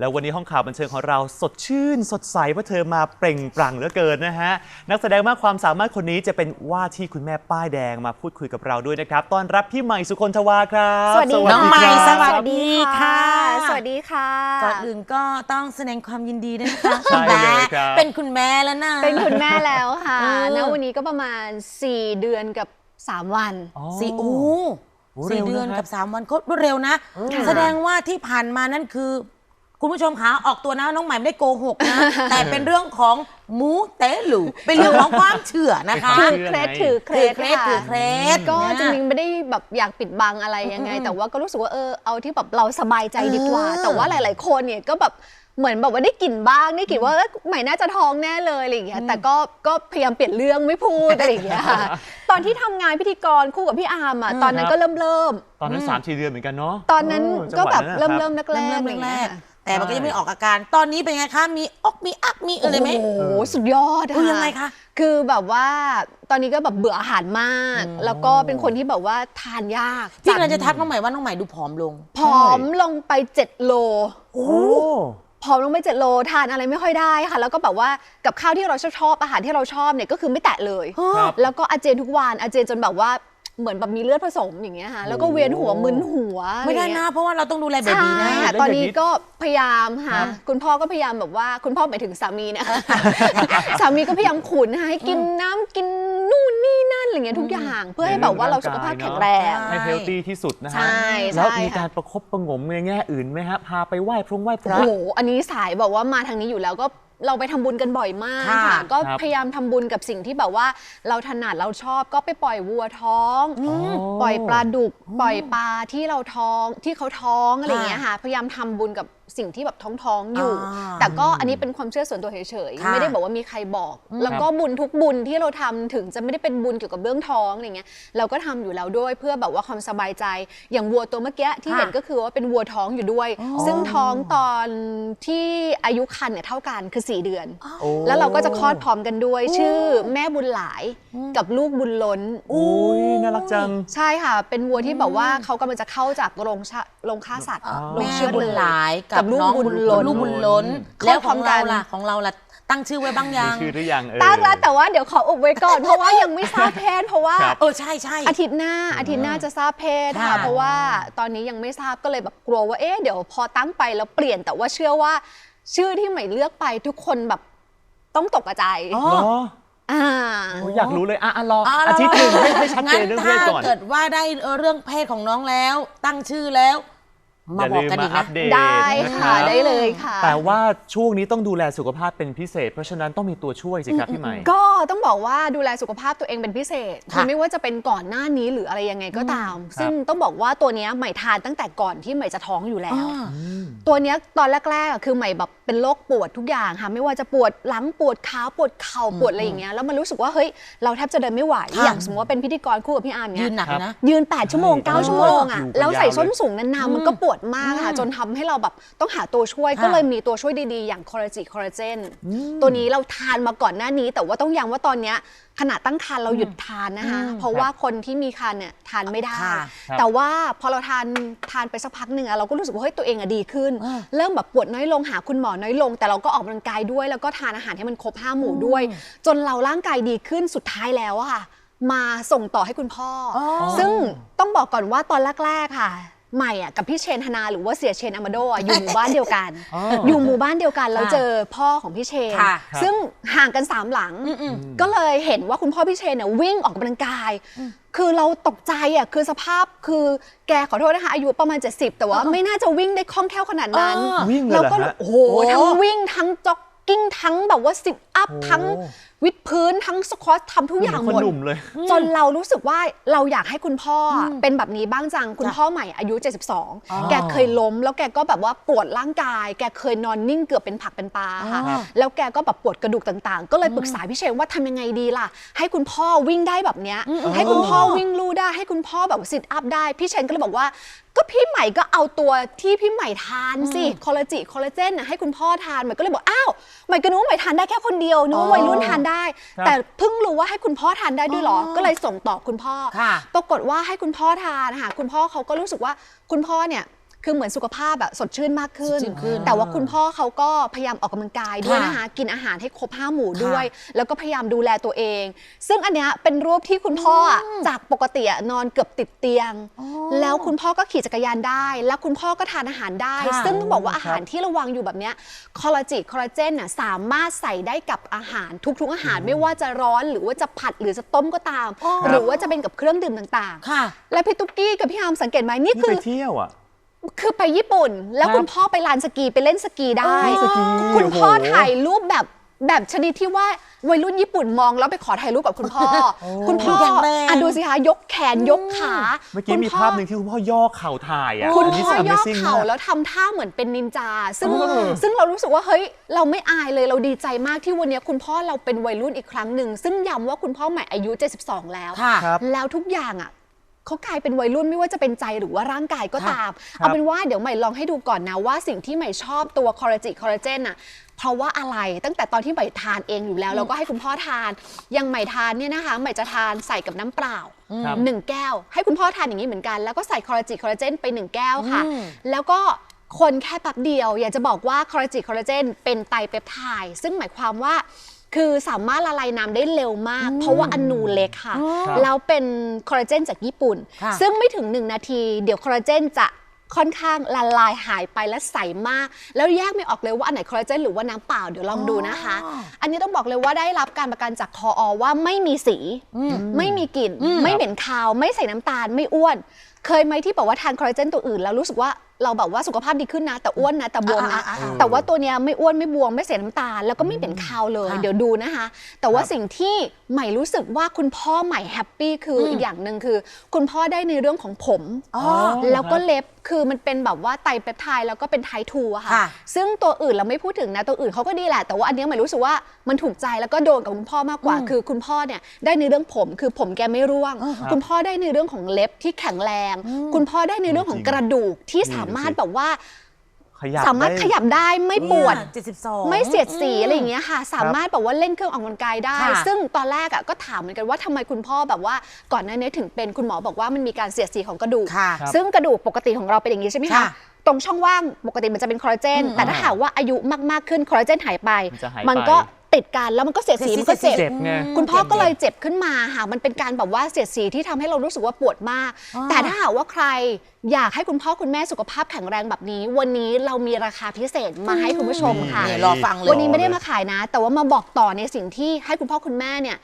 แล้ววันนี้ห้องข่าวบันเทิงของเราสดชื่น สดใสเพราะเธอมาเปล่งปลั่งเหลือเกินนะฮะ นักแสดงมากความสามารถคนนี้จะเป็นว่าที่คุณแม่ป้ายแดงมาพูดคุยกับเราด้วยนะครับต้อนรับพี่ใหม่สุคนทวาครับสวัสดีครับน้องใหม่ครับสวัสดีค่ะ สวัสดีค่ะก่อนอื่นก็ต้องแสดงความยินดีด้วยนะคะใช่เลยครับเป็นคุณแม่แล้วนะเป็นคุณแม่แล้วค่ะเออณวันนี้ก็ประมาณ 4 เดือนกับ 3 วันอ๋อสี่โอ้โอ้สี่เร็วเดือนนะครับกับสามวันก็รวดเร็วนะค่ะแสดงว่าที่ผ่านมานั่นคือ คุณผู้ชมคะออกตัวนะน้องใหม่ไม่ได้โกหกนะ แต่เป็นเรื่องของมูเตลูเป็นเรื่องของความเชื่อนะคะคืถือเคล็ดถือเคถืล็อดเคล็ดค่ะถือเคล็ดก็นะจริงๆไม่ได้แบบอยากปิดบังอะไรยังไงอืมแต่ว่าก็รู้สึกว่าเออเอาที่แบบเราสบายใจดีกว่าเออแต่ว่าหลาย ๆ คนเนี่ยก็แบบเหมือนแบบว่าได้กลิ่นบ้างได้กลิ่นว่าเอ้ยใหม่น่าจะท้องแน่เลยอะไรอย่างเงี้ยแต่ก็ก็พยายามเปลี่ยนเรื่องไม่พูดอะไรอย่างเงี้ยค่ะ ตอนที่ทำงานพิธีกรคู่กับพี่อาร์มอะอืมตอนนั้นก็เริ่มเริ่มตอนนั้นสามสี่เดือนเหมือนกันเนาะๆตอนนั้นเออจังก็หวะแบบนั้นเริ่มนะคเริ่มบนักแรเริ่กมอะไรอย่างแรเงี้กยๆ แต่มันก็ยังไม่ออกอาการ ตอนนี้เป็นไงคะ มีอกมีอักมีอะไรไหม โอ้โหสุดยอดคือยังไงคะ คือแบบว่าตอนนี้ก็แบบเบื่ออาหารมากอืมแล้วก็เป็นคนที่แบบว่าทานยากพี่กำลังจะทักน้องใหม่ว่าน้องใหม่ดูผอมลง ผอมลงไป 7 โล โอ้ผอมลงไป7โลทานอะไรไม่ค่อยได้ค่ะ แล้วก็แบบว่ากับข้าวที่เราชอบชอบอาหารที่เราชอบเนี่ยก็คือไม่แตะเลยครับแล้วก็อาเจนทุกวันอาเจนจนแบบว่า เหมือนแบบมีเลือดผสมอย่างเงี้ยค่ะแล้วก็เวียนหัวโอ้มึนหัวไม่ได้อรเงี้นะยเพราะว่าเราต้องดูแลเบบีนะใช่ค่ะเล่นตอนอย่างนี้นี้ก็พยายามค่ะครับคุณพ่อก็พยายามแบบว่าคุณพ่อหมายถึงสามีนะคะสามีก็พยายามขุนนะคะให้กินน้ำกินนู่นนี่นั่นอะไรเงี้ยทุกอย่างเพื่อให้แบบว่าเราสุขภาพแข็งแรงให้เฮลตี้ที่สุดนะฮะใช่แล้วใช่มีค่ะการประคบประหงมในแง่อื่นไหมฮะพาไปไหว้พระไหว้พโอ้ระโหอันนี้สายแบบว่ามาทางนี้อยู่แล้วก็ เราไปทำบุญกันบ่อยมากค่ะ ค่ะก็ครับ พยายามทำบุญกับสิ่งที่แบบว่า เราถนัดเราชอบก็ไปปล่อยวัวท้องอ๋อปล่อยปลาดุก ปล่อยปลาที่เราท้องที่เขาท้องอะไรอย่างเงี้ยค่ะ พยายามทำบุญกับ สิ่งที่แบบท้องท้องๆอยู่ อ่าแต่ก็อันนี้เป็นความเชื่อส่วนตัวเฉยๆค่ะไม่ได้บอกว่ามีใครบอก อืม แล้วก็บุญทุกบุญที่เราทำถึงจะไม่ได้เป็นบุญเกี่ยวกับเรื่องท้องอะไรเงี้ยเราก็ทำอยู่แล้วด้วยเพื่อแบบว่าความสบายใจ อย่างวัวตัวเมื่อกี้ที่ค่ะเห็นก็คือว่าเป็นวัวท้องอยู่ด้วยอ๋อซึ่งท้องตอนที่อายุครรภ์เนี่ยเท่ากันคือ 4 เดือน โอ้ แล้วเราก็จะคลอดพร้อมกันด้วยโอ้ชื่อแม่บุญหลายกับลูกบุญล้น โอ้ยน่ารักจัง ใช่ค่ะ เป็นวัวที่แบบว่าเขากำลังจะเข้าจากโรงชะโรงฆ่าสัตว์อ๋อ โรงแม่เชือดบุญเลยหลายกักับบลูกน้องบุบุญญล้ล้นนลูกบุญล้นคลอดแล้วพขร้ออมงกัเรานล่ะของเราล่ะตั้งชื่อไว้บ้างยังมีชื่อหรือยังเออ ตั้งแล้วแต่ว่าเดี๋ยวขออุบไว้ก่อน เพราะว่ายังไม่ทราบเพศเพราะว่า ครับ เออใช่ใช่ อาทิตย์หน้าอาทิตย์หน้าจะทราบเพศค่ะค่ะ เพราะว่าตอนนี้ยังไม่ทราบก็เลยแบบกลัวว่าเอ๊ะเดี๋ยวพอตั้งไปแล้วเปลี่ยนแต่ว่าเชื่อว่า ชื่อที่ใหม่เลือกไปทุกคนแบบต้องตกกระจายอ๋อ เหรออ่า โอ้ยอยากรู้เลยอะอะรออะอาทิตย์หนึ่งให้ให้ชัดเจนงั้เรื่องเพถ้าศก่อนเกิดว่าได้เออเรื่องเพศของน้องแล้ว ตั้งชื่อแล้ว มาอย่าบอกลืมกันมาอีกอันะ ปเดตได้นค่ะรับได้เลยค่ะ แต่ว่าช่วงนี้ต้องดูแลสุขภาพเป็นพิเศษ เพราะฉะนั้นต้องมีตัวช่วยสิครับพี่ใหม่ ก็ต้องบอกว่าดูแลสุขภาพตัวเองเป็นพิเศษค่ะคือไม่ว่าจะเป็นก่อนหน้านี้หรืออะไรยังไงก็ตาม ซึ่งต้องบอกว่าตัวเนี้ยใหม่ทานตั้งแต่ก่อนที่ใหม่จะท้องอยู่แล้วอ่าตัวเนี้ยตอนแรกๆอะคือใหม่แบบ เป็นโรคปวดทุกอย่างค่ะไม่ว่าจะปวดหลังปวดขาปวดเข่าปวดอะไรอย่างเงี้ยแล้วมันรู้สึกว่าเฮ้ยเราแทบจะเดินไม่ไหวค่ะอย่างสมมติว่าเป็นพิธีกรคู่กับพี่อาร์มยืเนี้นยหนักเลยนะ ยืน 8 ชั่วโมงใช่9ชั่วโมงอะอยู่กันแล้วใส่ยาวเลยส้นสูงนานๆมันก็ปวดมากค่ะอืมจนทำให้เราแบบต้องหาตัวช่วยค่ะก็เลยมีตัวช่วยดีๆ อย่างคอลลาจิคอลลาเจนตัวนี้เราทานมาก่อนหน้านี้ แต่ว่าต้องย้ำว่าตอนเนี้ยขณะตั้งครรภ์เราหยุดทานนะคะอืมเพราะว่าคนที่มีครรภ์เนี่ยทานไม่ได้ ค่ะ ครับ แต่ว่าพอเราทานทานไปสักพักหนึ่งอะเราก็รู้สึกว่าเฮ้ยตัวเองอะดีขึ้นอ่าเริ่มแบบปวดน้อยลงหาคุณหมอน้อยลง แต่เราก็ออกกำลังกายด้วย แล้วก็ทานอาหารให้มันครบห้าหมู่ด้วย จนเราร่างกายดีขึ้นสุดท้ายแล้วอะค่ะ มาส่งต่อให้คุณพ่อออซึ่งต้องบอกก่อนว่าตอนแรกๆค่ะ ใหม่อะกับพี่เชนธนาหรือว่าเสียเชนอามาโดอะอยู่หมู่บ้านเดียวกัน อ๋ออ อยู่หมู่บ้านเดียวกันแล้วค่ะเจอพ่อของพี่เชน ค่ะ ซึ่งห่างกันสามหลัง อืม ก็เลยเห็นว่าคุณพ่อพี่เชนเนี่ยวิ่งออกกำลังกาย คือเราตกใจอะคือสภาพคือแกขอโทษนะคะ อายุประมาณ 70 แต่ว่าไม่น่าจะวิ่งได้คล่องแคล่วขนาดนั้นเออวิ่งเลยเราเหรอก็ฮะโอ้โหโอ้ทั้งวิ่งทั้งจ็อก กิ้งทั้งแบบว่าสิ t อัพโอ้ทั้งวิดพื้นทั้งสควอตทำทุกอย่างคหมนดหนุ่มเลย จนเรารู้สึกว่าเราอยากให้คุณพ่ออเป็นแบบนี้บ้างจัง คุณจ้ะพ่อใหม่อายุอ๋อ72 แกเคยล้ม แล้วแกก็แบบว่าปวดร่างกาย แกเคยนอนนิ่งเกือบเป็นผักเป็นปลาค่ะอ๋อแล้วแกก็แบบปวดกระดูกต่างๆ ก็เลยปรึกษาพี่เชนว่าทำยังไงดีล่ะ ให้คุณพ่อวิ่งได้แบบเนี้ยให้คุณพ่อวิ่งลู่ได้ ให้คุณพ่อแบบสิทอัพได้ พี่เชนก็เลยบอกว่า ก็พี่ใหม่ก็เอาตัวที่พี่ใหม่ทานสิคอลลาจิคอลลาเจนน่ะให้คุณพ่อทานใหม่ก็เลยบอกอ้าวใหม่ก็นึกว่าใหม่ทานได้แค่คนเดียวนึกว่าวัยรุ่นทานได้ ครับแต่เพิ่งรู้ว่าให้คุณพ่อทานได้ด้วยเหรออ๋อก็เลยส่งต่อคุณพ่อ ค่ะ ปรากฏว่าให้คุณพ่อทานค่ะคุณพ่อเขาก็รู้สึกว่าคุณพ่อเนี่ย คือเหมือนสุขภาพอะสดชื่นมากขึ้นสดชื่นขึ้น แต่ว่าคุณพ่อเขาก็พยายามออกกำลังกายด้วยค่ะนะคะกินอาหารให้ครบห้าหมู่ด้วยค่แล้วก็พยายามดูแลตัวเอง ซึ่งอันเนี้ยเป็นรูปที่คุณพ่ออะจากปกติอะนอนเกือบติดเตียง แล้วคุณพ่อก็ขี่จักรยานได้ แล้วคุณพ่อก็ทานอาหารได้ ค่ะซึ่งต้องบอกว่าอาหารที่ระวังอยู่แบบเนี้ยคอลลาจิคอลลาเจนน่ะสามารถใส่ได้กับอาหารทุกๆอาหารไม่ว่าจะร้อนหรือว่าจะผัดหรือจะต้มก็ตาม อ๋อ หรือว่าจะเป็นกับเครื่องดื่มต่างค่ะๆและพี่ตุ๊กกี้กับพี่ฮามสังเกตไหมนี่นี่คืไปอ เที่ยวอะ คือไปญี่ปุ่น แล้วครับคุณพ่อไปลานสกีไปเล่นสกีได้เล่นสกีคุณพ่อโอ้โหถ่ายรูปแบบแบบชนิดที่ว่าวัยรุ่นญี่ปุ่นมองแล้วไปขอถ่ายรูปกับคุณพ่อ คุณพ่อแข็งแรงอะดูสิคะยกแขนยกขาเมื่อกี้คุณมีพ่อภาพหนึ่งที่คุณพ่อย่อเข่าถ่ายอะคุณนนี้พ่อย่อ Amazing เข่ามกแล้วทำท่าเหมือนเป็นนินจา ซึ่งเออซึ่งเรารู้สึกว่าเฮ้ยเราไม่อายเลยเราดีใจมากที่วันนี้คุณพ่อเราเป็นวัยรุ่นอีกครั้งหนึ่งซึ่งย้ำว่าคุณพ่อใหม่อายุ 72 แล้วค่ะครับแล้วทุกอย่างอะ เขากลายเป็นวัยรุ่นไม่ว่าจะเป็นใจหรือว่าร่างกายก็ค่ะตาม เอาเป็นว่าเดี๋ยวใหม่ลองให้ดูก่อนนะว่าสิ่งที่ใหม่ชอบตัวคอลลาจิคอลลาเจนอะเพราะว่าอะไรตั้งแต่ตอนที่ใหม่ทานเองอยู่แล้วแล้วก็ให้คุณพ่อทานอยังใหม่ทานเนี่ยนะคะใหม่จะทานใส่กับน้ำเปล่าครับ หนึ่งแก้ว ให้คุณพ่อทานอย่างนี้เหมือนกัน แล้วก็ใส่คอลลาจิคอลลาเจนไปหนึ่งแก้วค่ะ อืม แล้วก็คนแค่แป๊บเดียว อยากจะบอกว่าคอลลาจิคอลลาเจนเป็นไตรเปปไทด์ซึ่งหมายความว่า คือสามารถละลายน้ำได้เร็วมาก เพราะว่าอนูเล็กค่ะ ครับแล้วเป็นคอลลาเจนจากญี่ปุ่น ค่ะ ซึ่งไม่ถึง 1 นาที เดี๋ยวคอลลาเจนจะค่อนข้างละลายหายไปและใสมาก แล้วแยกไม่ออกเลยว่าอันไหนคอลลาเจนหรือว่าน้ำเปล่าเดี๋ยวลองดูนะคะอ๋ออันนี้ต้องบอกเลยว่าได้รับการประกันจากคออว่าไม่มีสี ไม่มีกลิ่น ไม่เหม็นคาว ไม่ใส่น้ำตาลไม่อ้วน เคยไหมที่บอกว่าทานคอลลาเจนตัวอื่นแล้วรู้สึกว่า เราแบบว่าสุขภาพดีขึ้นนะ แต่อ้วนนะแต่บวมนะอ่าอ่าอ่า แต่ว่าตัวเนี้ยไม่อ้วนไม่บวมไม่เสียน้ำตาลแล้วก็ไม่เหม็นคาวเลย ค่ะเดี๋ยวดูนะคะ แต่ว่าครับสิ่งที่ใหม่รู้สึกว่าคุณพ่อใหม่แฮปปี้คือออีกอย่างหนึ่งคือ คุณพ่อได้ในเรื่องของผม อ๋อแล้วก็เล็บคือมันเป็นแบบว่าไตรเปปไทด์แล้วก็เป็นไททูอะค่ะ ค่ะ ซึ่งตัวอื่นเราไม่พูดถึงนะตัวอื่นเขาก็ดีแหละ แต่ว่าอันเนี้ยใหม่รู้สึกว่ามันถูกใจแล้วก็โดนกับคุณพ่อมากกว่า คือคุณพ่อเนี่ยได้ในเรื่องผม คือผมแกไม่ร่วง คุณพ่อได้ในเรื่องของเล็บที่แข็งแรง คุณพ่อได้ในเรื่องของกระดูกที่สามารถแบบว่า ขยับสามารถได้ ขยับได้ไม่ปวดเจ็ดสิบสองไม่เสียดสีอะไรอย่างเงี้ยค่ะ สามารถแบบว่าเล่นเครื่องออกกำลังกายได้ ค่ะ ซึ่งตอนแรกอะก็ถามเหมือนกันว่าทำไมคุณพ่อแบบว่าก่อนหน้านี้ถึงเป็นคุณหมอบอกว่ามันมีการเสียดสีของกระดูก ค่ะ ครับ ซึ่งกระดูกปกติของเราเป็นอย่างนี้ใช่ไหมคะค่ะตรงช่องว่างปกติมันจะเป็นคอลลาเจนแต่ถ้าหากว่าอายุมาก ๆ ขึ้นคอลลาเจนหายไป มันจะหายมันไปก็ ติดกันแล้วมันก็เสียดสีมันก็เจ็บ เจ็บไง คุณพ่อก็เลยเจ็บขึ้นมาค่ะมันเป็นการแบบว่าเสียดสีที่ทำให้เรารู้สึกว่าปวดมากอ๋อแต่ถ้าหากว่าใครอยากให้คุณพ่อคุณแม่สุขภาพแข็งแรงแบบนี้ วันนี้เรามีราคาพิเศษมาให้คุณผู้ชมค่ะเนี่ยรอฟังเลย วันนี้ไม่ได้มาขายนะ แต่ว่ามาบอกต่อในสิ่งที่ให้คุณพ่อคุณแม่เนี่ย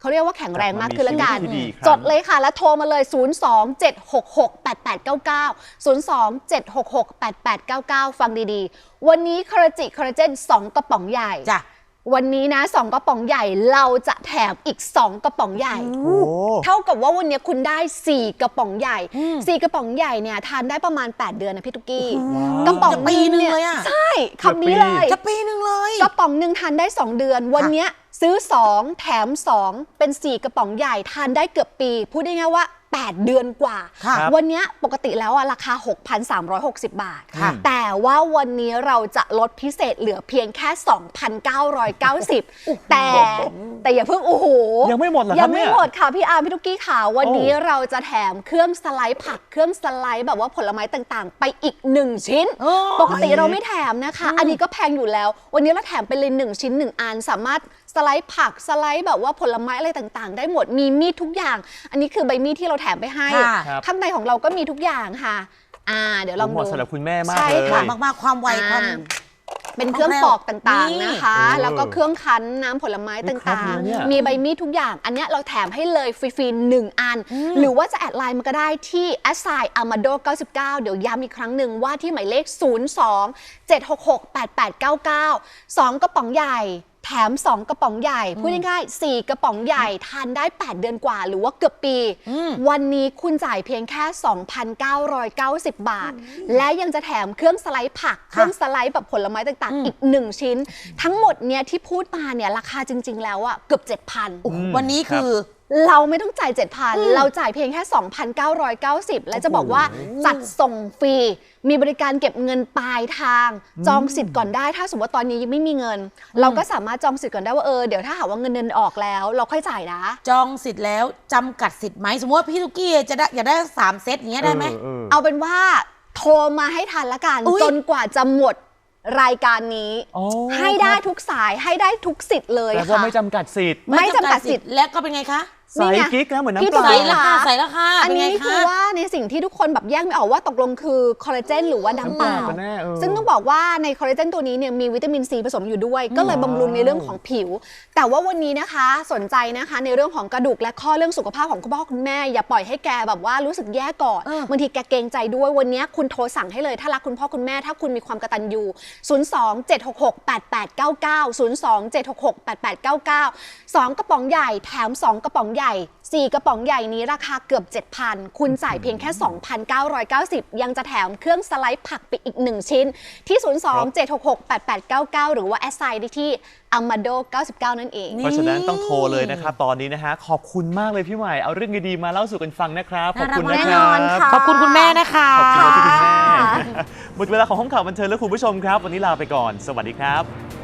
เขาเรียกว่าแข็งแรงมากขึ้นละกันมีชีวิตที่ดีครับจดเลยค่ะ แล้วโทรมาเลย 027668899 027668899 ฟังดีๆ วันนี้คอลลาจิคอลลาเจน 2 กระป๋องใหญ่ จ้ะ วันนี้นะ2กระป๋องใหญ่เราจะแถมอีก 2 กระป๋องใหญ่โอ้เท่ากับว่าวันนี้คุณได้ 4 กระป๋องใหญ่ 4 กระป๋องใหญ่เนี่ยทานได้ประมาณ 8 เดือนนะพี่ตุ๊กกี้กระป๋องจะปีหนึ่งเลยอะใช่คำนี้เลยจะปีหนึ่งเลยกระป๋องหนึ่งทานได้ 2 เดือน วันเนี้ยซื้อ 2 แถม 2 เป็น 4 กระป๋องใหญ่ทานได้เกือบปี พูดได้ง่ายๆว่า 8 เดือนกว่าค่ะวันเนี้ยปกติแล้วอะราคา 6,360 บาท ค่ะ แต่ว่าวันนี้เราจะลดพิเศษเหลือเพียงแค่ 2,990 แต่แต่อย่าเพิ่งโอ้โห ยังไม่หมดเหรอครับยังไม่เนี่ย หมดค่ะพี่อาร์มพี่ตุ๊กกี้ค่ะ วันนี้โอ้เราจะแถมเครื่องสไลด์ผักเครื่องสไลด์แบบว่าผลไม้ต่างๆ ไปอีก1ชิ้นโอ้ปกติเราไม่แถมนะคะ อันนี้ก็แพงอยู่แล้ว วันนี้เราแถมไปเลย1ชิ้น1อันสามารถ สไลด์ผักสไลด์แบบว่าผลไม้อะไรต่างๆ ได้หมดมีมีดทุกอย่าง อันนี้คือใบมีดที่เราแถมไปให้ ค่ะ ครับ ข้างในของเราก็มีทุกอย่างค่ะอ่าเดี๋ยวลองเหมาะดูสำหรับคุณแม่มากใช่เลย ค่ะ มากๆความไวความ อ่า เป็นเครื่องปอกต่างๆนะคะ นี่ แล้วก็เครื่องคั้นน้ำผลไม้นี่ตครบ่างเลยเนี่ยๆ มีใบมีดทุกอย่าง อันเนี้ยเราแถมให้เลยฟรีๆหนึ่งอัน หรือว่าจะแอดไลน์มาก็ได้ที่ a s s i amado 99 เดี๋ยวย้ำอีกครั้งหนึ่งว่าที่หมายเลข 02 766 8899 2 กระป๋องใหญ่ แถม 2 กระป๋องใหญ่ พูดง่ายๆ4กระป๋องใหญ่ ทานได้ 8 เดือนกว่า หรือว่าเกือบปี วันนี้คุณจ่ายเพียงแค่ 2,990 บาท และยังจะแถมเครื่องสไลด์ผัก เครื่องสไลด์แบบผลไม้ต่างๆ อีก 1 ชิ้น ทั้งหมดเนี่ยที่พูดมาเนี่ยราคาจริง ๆ แล้วอะเกือบ 7,000 วันนี้คือ เราไม่ต้องจ่าย 7,000 เราจ่ายเพียงแค่ 2,990 และจะบอกว่าจัดส่งฟรี มีบริการเก็บเงินปลายทาง จองสิทธิ์ก่อนได้ ถ้าสมมติว่าตอนนี้ยังไม่มีเงิน เราก็สามารถจองสิทธิ์ก่อนได้ว่าเออเดี๋ยวถ้าหากว่าเงินเดือนออกแล้ว เราค่อยจ่ายนะ จองสิทธิ์แล้วจำกัดสิทธิ์ไหมสมมติว่าพี่ทุกกี้จะได้อยากได้สามเซตอย่างเงี้ยได้ไหม เออเออเอาเป็นว่าโทรมาให้ทันละกันอุ๊ย จนกว่าจะหมดรายการนี้ โอ้ให้ได้ทุกสายให้ได้ทุกสิทธิ์เลยแต่ว่าค่ะ ไม่จำกัดสิทธิ์ ไม่จำกัดสิทธิ์ และก็เป็นไงคะ ใสกิ๊กนะเหมือนพี่น้ำเปตุ๊ล่ากใส่ค่ะราคาใส่ราคาอันเป็นไงนี้คือคะว่าในสิ่งที่ทุกคนแบบแยกไม่ออกว่าตกลงคือคอลลาเจนหรือว่าน้ำเปล่าน้ำเปล่ากันแน่เออซึ่งต้องบอกว่าในคอลลาเจนตัวนี้เนี่ยมีวิตามินซีผสมอยู่ด้วย ก็เลยบำรุงในเรื่องของผิว แต่ว่าวันนี้นะคะสนใจนะคะในเรื่องของกระดูกและข้อเรื่องสุขภาพของคุณพ่อคุณแม่ อย่าปล่อยให้แกแบบว่ารู้สึกแย่ก่อนเออบางทีแกเกรงใจด้วยวันนี้คุณโทรสั่งให้เลยถ้ารักคุณพ่อคุณแม่ ถ้าคุณมีความกตัญญู02 766 8899 02 766 8899 2 กระป๋องใหญ่แถม 2 กระป๋องใหญ่ 4 กระป๋องใหญ่นี้ราคาเกือบ 7,000 คุณจ่ายเพียงแค่ 2,990 ยังจะแถมเครื่องสไลด์ผักไปอีก 1 ชิ้น ที่ 02 766 8899 หรือว่าแอสไซด์ได้ที่ amado 99 นั่นเอง เพราะฉะนั้นต้องโทรเลยนะครับ ตอนนี้นะฮะ ขอบคุณมากเลยพี่ใหม่ เอาเรื่องดีๆมาเล่าสู่กันฟังนะครับ ขอบคุณนะน่าครัรักแน่นอนค่ะ บขอบคุณคุณแม่นะคะ ขอบคุณที่คุณแม่หมดเวลาของห้องข่าวบันเทิงแล้วคุณผู้ชมครับ วันนี้ลาไปก่อน สวัสดีครับ